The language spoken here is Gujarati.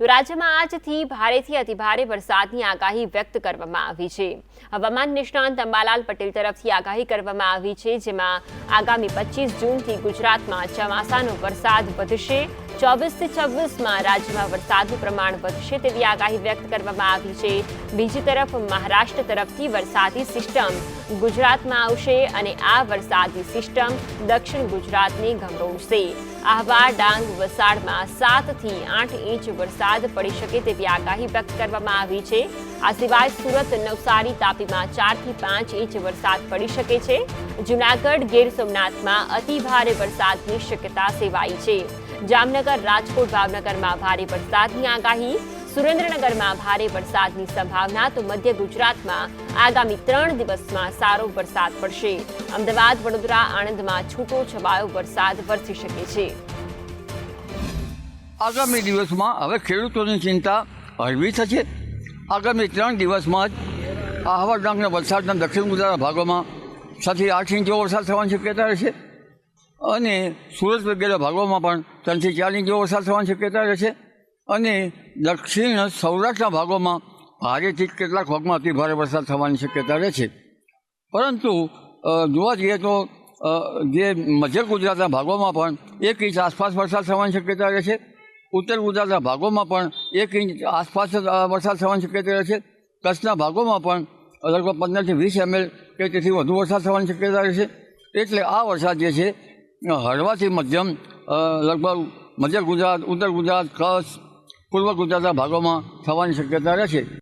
તો રાજ્યમાં આજથી ભારેથી અતિભારે વરસાદની આગાહી વ્યક્ત કરવામાં આવી છે. હવામાન નિષ્ણાંત અંબાલાલ પટેલ તરફથી આગાહી કરવામાં આવી છે, જેમાં આગામી પચીસ જૂનથી ગુજરાતમાં ચોમાસાનો વરસાદ વધશે. ચોવીસથી છવ્વીસમાં રાજ્યમાં વરસાદનું પ્રમાણ વધશે તેવી આગાહી વ્યક્ત કરવામાં આવી છે. બીજી તરફ મહારાષ્ટ્ર તરફથી વરસાદી સિસ્ટમ ગુજરાતમાં આવશે અને આ વરસાદી સિસ્ટમ દક્ષિણ ગુજરાતને ગમરોળશે આહવા, ડાંગ, વલસાડમાં સાતથી આઠ ઇંચ વરસાદ પડી શકે તેવી આગાહી વ્યક્ત કરવામાં આવી છે. આ સિવાય સુરત, નવસારી તાપીમાં ચારથી પાંચ ઇંચ વરસાદ પડી શકે છે. જુનાગઢ, ગીર સોમનાથમાં અતિ ભારે વરસાદની શક્યતા સેવાઈ છે. જામનગર, રાજકોટ, ભાવનગરમાં ભારે વરસાદની આગાહી. સુરેન્દ્રનગરમાં ભારે વરસાદની સંભાવના, તો મધ્ય ગુજરાતમાં આગામી ત્રણ દિવસમાં સારો વરસાદ પડશે. અમદાવાદ, વડોદરા, આણંદમાં છૂટો છવાયો વરસાદ વરસી શકે છે. આગામી દિવસમાં હવે ખેડૂતોની ચિંતા હળવી થશે. આગામી ત્રણ દિવસમાં જ આહવા ડાંગના વલસાડના દક્ષિણ ગુજરાતના ભાગોમાં છથી આઠ ઇંચ વરસાદ થવાની શક્યતા રહેશે. અને સુરત વગેરે ભાગોમાં પણ ત્રણથી ચાર ઇંચ જેવો વરસાદ થવાની શક્યતા રહેશે અને દક્ષિણ સૌરાષ્ટ્રના ભાગોમાં ભારેથી કેટલાક ભાગમાં અતિ ભારે વરસાદ થવાની શક્યતા રહેશે પરંતુ જોવા જઈએ તો જે મધ્ય ગુજરાતના ભાગોમાં પણ એક ઇંચ આસપાસ વરસાદ થવાની શક્યતા રહેશે ઉત્તર ગુજરાતના ભાગોમાં પણ એક ઇંચ આસપાસ વરસાદ થવાની શક્યતા રહેશે કચ્છના ભાગોમાં પણ લગભગ પંદરથી વીસ એમએલ કે તેથી વધુ વરસાદ થવાની શક્યતા રહેશે એટલે આ વરસાદ જે છે હળવાથી મધ્યમ લગભગ મધ્ય ગુજરાત ઉત્તર ગુજરાત કચ્છ પૂર્વ ગુજરાતના ભાગોમાં થવાની શક્યતા રહેશે.